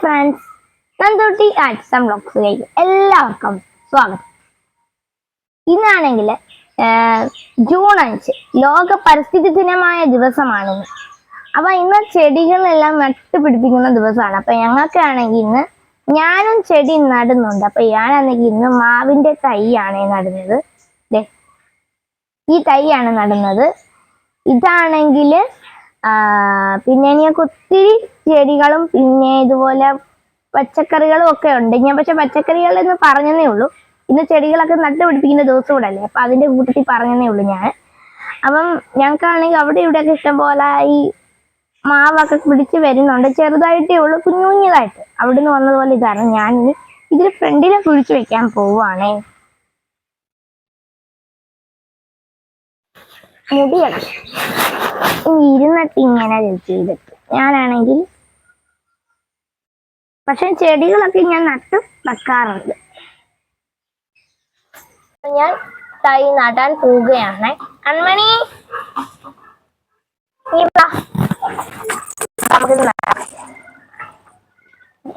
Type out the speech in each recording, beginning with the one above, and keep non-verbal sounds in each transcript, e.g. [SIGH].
Friends Nandootty arts and ബ്ലോഗ്സിലേക്ക് എല്ലാവർക്കും സ്വാഗതം. ഇന്നാണെങ്കിൽ ജൂൺ അഞ്ച് ലോക പരിസ്ഥിതി ദിനമായ ദിവസമാണിന്ന് അപ്പം ഇന്ന് ചെടികളെല്ലാം നട്ടുപിടിപ്പിക്കുന്ന ദിവസമാണ്. അപ്പം ഞങ്ങൾക്കാണെങ്കിൽ ഇന്ന് ഞാനും ചെടി നടുന്നുണ്ട്. അപ്പം ഞാനാണെങ്കിൽ ഇന്ന് മാവിന്റെ തൈയാണ് നടുന്നത്. ഈ തൈയാണ് നടുന്നത്. ഇതാണെങ്കിൽ പിന്നെ എനിക്ക് ഒത്തിരി ചെടികളും പിന്നെ ഇതുപോലെ പച്ചക്കറികളും ഒക്കെ ഉണ്ട്. ഞാൻ പക്ഷെ പച്ചക്കറികൾ എന്ന് പറഞ്ഞതേ ഉള്ളൂ. ഇന്ന് ചെടികളൊക്കെ നട്ടുപിടിപ്പിക്കുന്ന ദിവസം കൂടെ അല്ലേ? അപ്പൊ അതിന്റെ കൂട്ടത്തിൽ പറഞ്ഞതേ ഉള്ളൂ ഞാൻ. അപ്പം ഞങ്ങൾക്കാണെങ്കിൽ അവിടെ ഇവിടെയൊക്കെ ഇഷ്ടംപോലെ ഈ മാവൊക്കെ പിടിച്ച് വരുന്നുണ്ട്. ചെറുതായിട്ടേ ഉള്ളൂ കുഞ്ഞു കുഞ്ഞതായിട്ട്. അവിടുന്ന് വന്നതുപോലെ ഇതാണ് ഞാൻ ഇതിൽ ഫ്രണ്ടിലെ കുഴിച്ച് വെക്കാൻ പോവുകയാണേ മുടിയണം ഇരുന്നിട്ട് ഇങ്ങനെ ചെയ്തിട്ട് ഞാനാണെങ്കിൽ പക്ഷെ ചെടികളൊക്കെ ഞാൻ നട്ടു വെക്കാറുണ്ട്. ഞാൻ തൈ നടാൻ പോവുകയാണ്. കൺമണി.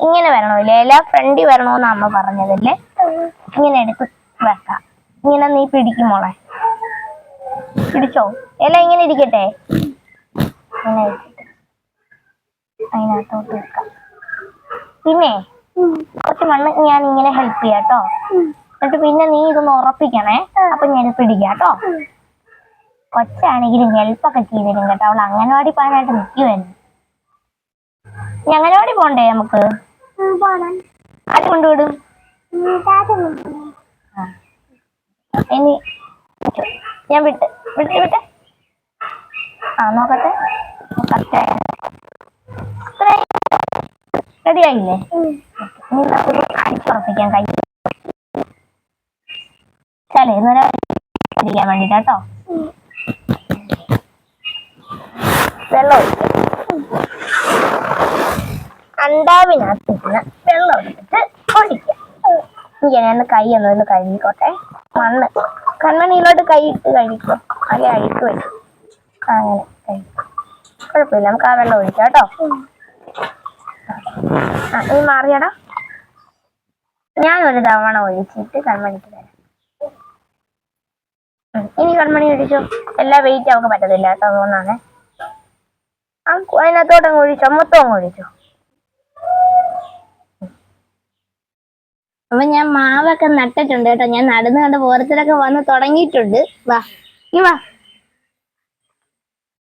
ഇങ്ങനെ വരണമില്ലേ എല്ലാ ഫ്രണ്ടി വരണമെന്ന് അമ്മ പറഞ്ഞതല്ലേ? ഇങ്ങനെ എടുത്ത് വെക്കാം. ഇങ്ങനെ നീ പിടിക്കും മോളെ. പിടിച്ചോ. എല്ലാം ഇങ്ങനെ ഇരിക്കട്ടെ? ഇങ്ങനെ അതിനകത്തോട്ട് വെക്കാം. പിന്നെ കുറച്ച് മണ്ണ് ഞാൻ ഇങ്ങനെ ഹെൽപ്പ് ചെയ്യാം കേട്ടോ. എന്നിട്ട് പിന്നെ നീ ഇതൊന്ന് ഉറപ്പിക്കണേ. അപ്പൊ ഞാൻ പിടിക്കാം കേട്ടോ. കൊച്ചാണെങ്കിലും ഹെൽപ്പൊക്കെ ചെയ്തിരും കേട്ടോ. അവൾ അംഗനവാടി പോകാനായിട്ട് നിൽക്കുവായിരുന്നു ഞങ്ങനവാടി അംഗനവാടി പോണ്ടേ നമുക്ക്? ആര് കൊണ്ടുവിടും. ആ. ഇനി ഞാൻ വിട്ട് വിട്ട് വിട്ട്. ആ നോക്കട്ടെ. റെഡി ആയില്ലേ? ഇനി നമുക്കൊരു അടിച്ചുറപ്പിക്കാൻ കൈ ചലേ ഇന്നൊരാ ഇരിക്കാൻ വേണ്ടിട്ടാട്ടോ വെള്ളം അണ്ടാവിനകത്ത് വെള്ളം എടുത്തിട്ട് ഒഴിക്കാം എനിക്ക് ഞാൻ കൈ ഒന്ന് കഴുകിക്കോട്ടെ. മണ്ണ്. കൺമണിയിലോട്ട് കൈ ഇട്ട് കഴിക്കും. അല്ലെ അഴുക്ക് വരും അങ്ങനെ കഴിക്കും. കുഴപ്പമില്ല നമുക്ക് ആ വെള്ളം ഒഴിക്കാം കേട്ടോ. ആ ഇനി മാറിയടാ. ഞാൻ ഒരു തവണ ഒഴിച്ചിട്ട് കൺമണിക്ക് തരാം. ഇനി കൺമണി ഒഴിച്ചോ? എല്ലാ വെയിറ്റ് അവൾക്ക് പറ്റത്തില്ല കേട്ടോ അതുകൊണ്ടാണ് അതിനകത്തോട്ട് അങ്ങ് ഒഴിച്ചോ? മൊത്തം അങ്ങ് ഒഴിച്ചോ? അപ്പൊ ഞാൻ മാവൊക്കെ നട്ടിട്ടുണ്ട് കേട്ടോ. ഞാൻ നടന്നു കണ്ട് ഓരത്തിലൊക്കെ വന്ന് തുടങ്ങിയിട്ടുണ്ട്. വാ നീ വാ.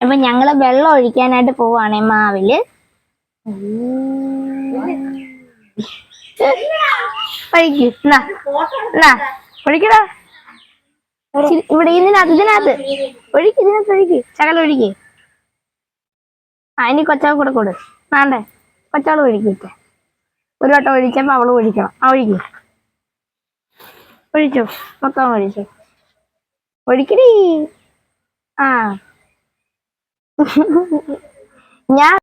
അപ്പൊ ഞങ്ങൾ വെള്ളം ഒഴിക്കാനായിട്ട് പോവാണേ മാവിൽ. ഇവിടെ ഇതിനകത്ത് ഇതിനകത്ത്. ഒഴിക്ക് ഇതിനകത്ത് ഒഴിക്ക്. ചകല ഒഴിക്ക്. ആ ഇനി കൊച്ചാൾ കൂടെ കൊടു. വേണ്ടേ? കൊച്ചാൾ ഒഴിക്കിട്ടെ ഒരു വട്ടം ഒഴിച്ചപ്പോ അവൾ ഒഴിക്കണം. ആ ഒഴിക്ക്. ഒഴിച്ചു മൊത്തം ഒഴിച്ചോ ഒഴിക്കടി. ആ. [LAUGHS] ഞാൻ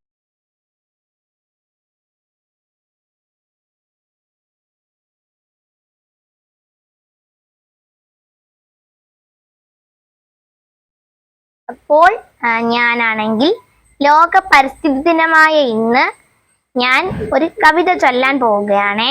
അപ്പോൾ ഞാനാണെങ്കിൽ ലോക പരിസ്ഥിതി ദിനമായ ഇന്ന് ഞാൻ ഒരു കവിത ചൊല്ലാൻ പോവുകയാണേ.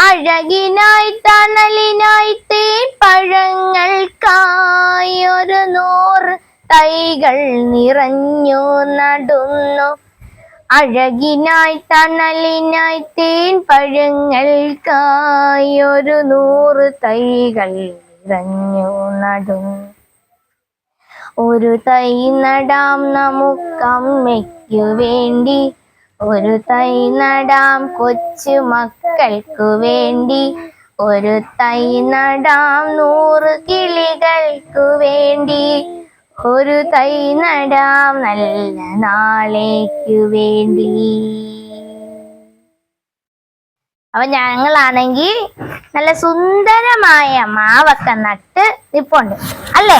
അഴകിനായി തണലിനായി തേൻ പഴങ്ങൾ ഒരു നൂറ് തൈകൾ നിറഞ്ഞു നടുന്നു. അഴകിനായി തണലിനായി തേൻ പഴങ്ങൾക്കായി ഒരു നൂറ് തൈകൾ നിറഞ്ഞു നടുന്നു. ഒരു തൈ നടാം നമുക്കമ്മയ്ക്കു വേണ്ടി. ഒരു തൈ നടാം കൊച്ചു മക്കൾക്കു വേണ്ടി. ഒരു തൈ നടാം നൂറ് കിളികൾക്കു വേണ്ടി. ഒരു തൈ നടാം നല്ല നാളേക്കു വേണ്ടി. അപ്പൊ ഞങ്ങളാണെങ്കിൽ നല്ല സുന്ദരമായ മാവൊക്കെ നട്ട് നിപ്പുണ്ട്. അല്ലേ?